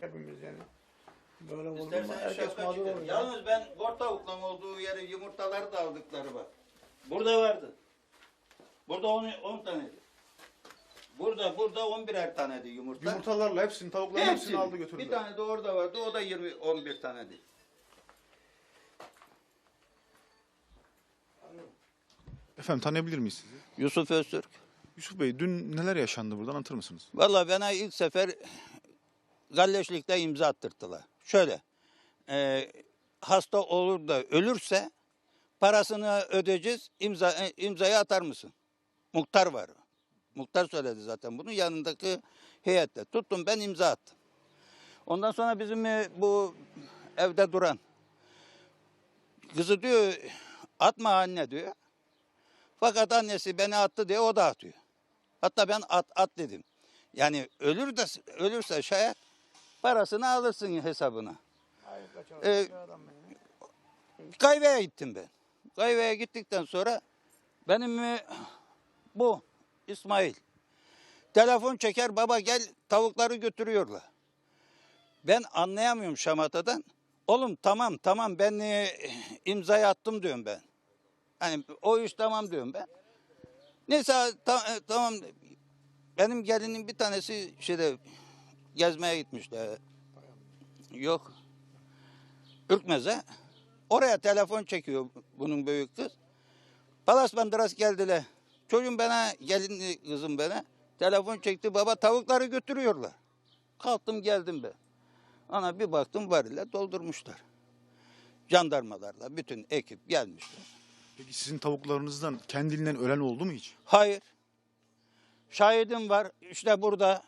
Hepimiz yani. Böyle oldu mu? İsterseniz Herkes şapka mağdur oluyor. Yalnız ben kor tavukla olduğu yere yumurtaları da aldıkları var. Burada vardı. Burada 10 taneydi. Burada burada 11'er taneydi yumurta. Yumurtalarla hepsini, tavukların Hepsini. hepsini aldı götürdü. Bir tane de orada vardı. O da 20 11 taneydi. Efendim tanıyabilir miyiz sizi? Yusuf Öztürk. Yusuf Bey dün neler yaşandı buradan anlatır mısınız? Vallahi bana ilk sefer galleşlikte imza attırttılar. Şöyle, e, hasta olur da ölürse parasını ödeyeceğiz, imza, e, imzayı atar mısın? Muhtar var. Muhtar söyledi zaten bunu yanındaki heyette. Tuttum ben imza attım. Ondan sonra bizim e, bu evde duran kızı diyor atma anne diyor. Fakat annesi beni attı diye o da atıyor. Hatta ben at at dedim. Yani ölür de ölürse şayet parasını alırsın hesabına. Ee, ya. Kayve'ye gittim ben. Kayve'ye gittikten sonra benim e, bu İsmail telefon çeker baba gel tavukları götürüyorlar. Ben anlayamıyorum şamatadan. Oğlum tamam tamam ben e, imzayı attım diyorum ben. Hani o iş tamam diyorum ben. Neyse ta- e, tamam benim gelinin bir tanesi şeyde gezmeye gitmişler. Yok. Ürkmez'e. Oraya telefon çekiyor bunun büyük kız. Palas Bandıras geldiler. Çocuğum bana, gelin kızım bana. Telefon çekti baba tavukları götürüyorlar. Kalktım geldim ben. Ana bir baktım varille doldurmuşlar. Jandarmalarla bütün ekip gelmişler. Peki sizin tavuklarınızdan kendiliğinden ölen oldu mu hiç? Hayır. Şahidim var. İşte burada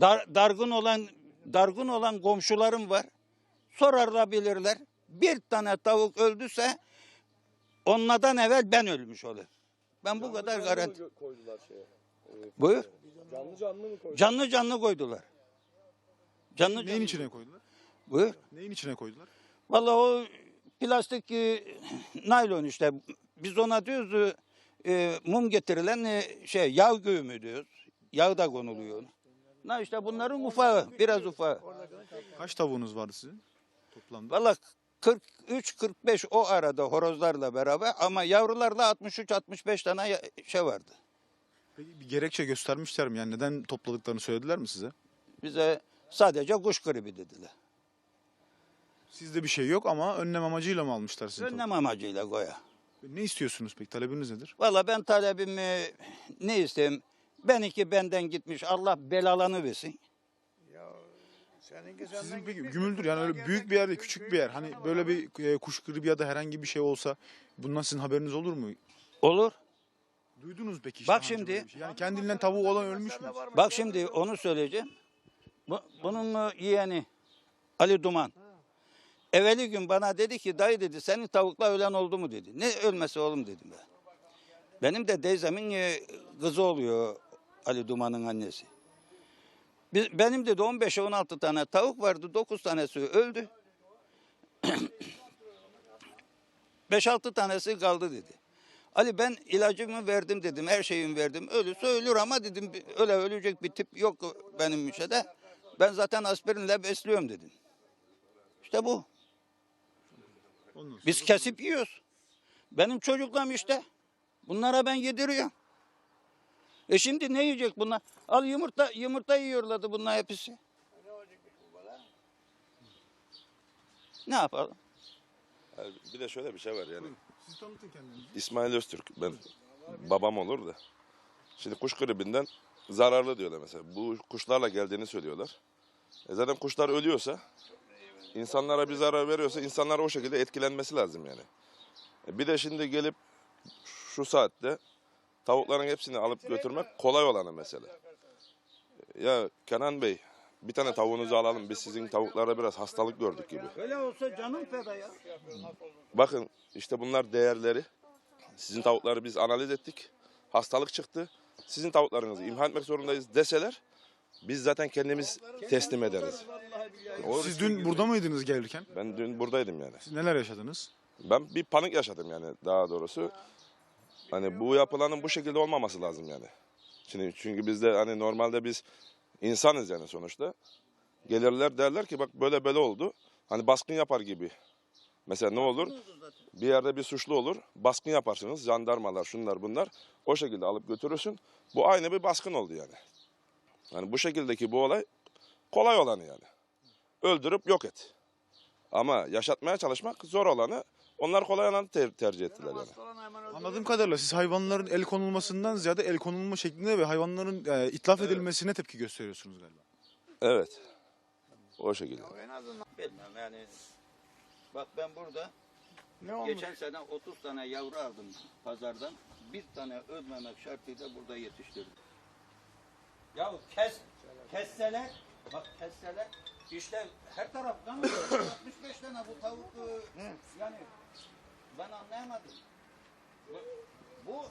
dar, dargın olan dargın olan komşularım var. Sorarabilirler. Bir tane tavuk öldüyse onlardan evvel ben ölmüş olayım. Ben bu kadar garanti. koydular şeye? Buyur. Canlı canlı mı koydular? Canlı canlı koydular. Canlı Neyin canlı. içine koydular? Buyur. Neyin içine koydular? Vallahi o plastik e, naylon işte. Biz ona diyoruz e, mum getirilen e, şey yağ güğümü diyoruz. Yağ da konuluyor. Na işte bunların ufağı, biraz ufağı. Kaç tavuğunuz vardı sizin toplamda? Vallahi 43-45 o arada horozlarla beraber ama yavrularla 63-65 tane şey vardı. Peki bir gerekçe göstermişler mi? Yani neden topladıklarını söylediler mi size? Bize sadece kuş gribi dediler. Sizde bir şey yok ama önlem amacıyla mı almışlar sizin Önlem amacıyla goya. Ne istiyorsunuz peki? Talebiniz nedir? Valla ben talebimi ne isteyeyim? Ben iki benden gitmiş Allah belalarını versin. Ya seninki senden Sizin peki gitmiş, Gümüldür yani öyle büyük bir yerde küçük bir yer. Hani böyle bir e, kuş gribi ya da herhangi bir şey olsa bundan sizin haberiniz olur mu? Olur. Duydunuz peki hiç Bak daha önce şimdi- böyle bir şey? Yani kendinden tavuğu olan ölmüş mü? Bak şimdi onu söyleyeceğim. Bu, bunun e, yeğeni Ali Duman. Evveli gün bana dedi ki dayı dedi senin tavukla ölen oldu mu dedi. Ne ölmesi oğlum dedim ben. Benim de teyzemin e, kızı oluyor Ali Duman'ın annesi. Biz, benim dedi 15'e 16 tane tavuk vardı. 9 tanesi öldü. 5-6 tanesi kaldı dedi. Ali ben ilacımı verdim dedim, her şeyimi verdim. Ölürse ölür ama dedim öyle ölecek bir tip yok benim işede. Ben zaten aspirinle besliyorum dedim. İşte bu. Biz kesip yiyoruz. Benim çocuklarım işte. Bunlara ben yediriyorum. E şimdi ne yiyecek bunlar? Al yumurta yumurta yiyorlardı bunlar hepsi. Ne yapalım? Yani bir de şöyle bir şey var yani. Siz tanıtın kendinizi. İsmail Öztürk ben babam olur da. Şimdi kuş gribinden zararlı diyorlar mesela. Bu kuşlarla geldiğini söylüyorlar. E zaten kuşlar ölüyorsa insanlara bir zarar veriyorsa insanlar o şekilde etkilenmesi lazım yani. E bir de şimdi gelip şu saatte tavukların hepsini alıp götürmek kolay olanı mesela. Ya Kenan Bey bir tane tavuğunuzu alalım biz sizin tavuklarda biraz hastalık gördük gibi. Öyle olsa canım feda ya. Bakın işte bunlar değerleri. Sizin tavukları biz analiz ettik. Hastalık çıktı. Sizin tavuklarınızı imha etmek zorundayız deseler biz zaten kendimiz teslim ederiz. O Siz dün burada mıydınız gelirken? Ben dün buradaydım yani. Siz neler yaşadınız? Ben bir panik yaşadım yani daha doğrusu. Hani bu yapılanın bu şekilde olmaması lazım yani. Şimdi çünkü bizde hani normalde biz insanız yani sonuçta. Gelirler derler ki bak böyle böyle oldu. Hani baskın yapar gibi. Mesela ne olur? Bir yerde bir suçlu olur. Baskın yaparsınız. Jandarmalar şunlar bunlar. O şekilde alıp götürürsün. Bu aynı bir baskın oldu yani. Yani bu şekildeki bu olay kolay olanı yani. Öldürüp yok et. Ama yaşatmaya çalışmak zor olanı. Onlar kolay olanı ter- tercih ettiler yani. Anladığım kadarıyla siz hayvanların el konulmasından ziyade el konulma şeklinde ve hayvanların e, itlaf edilmesine tepki gösteriyorsunuz galiba. Evet. O şekilde. En azından Bilmem yani. Bak ben burada ne olmuş? geçen sene 30 tane yavru aldım pazardan. Bir tane ölmemek şartıyla burada yetiştirdim. Ya kes, kesseler, bak kesseler işte her taraftan 65 tane bu tavuk yani ben anlayamadım. Bu, bu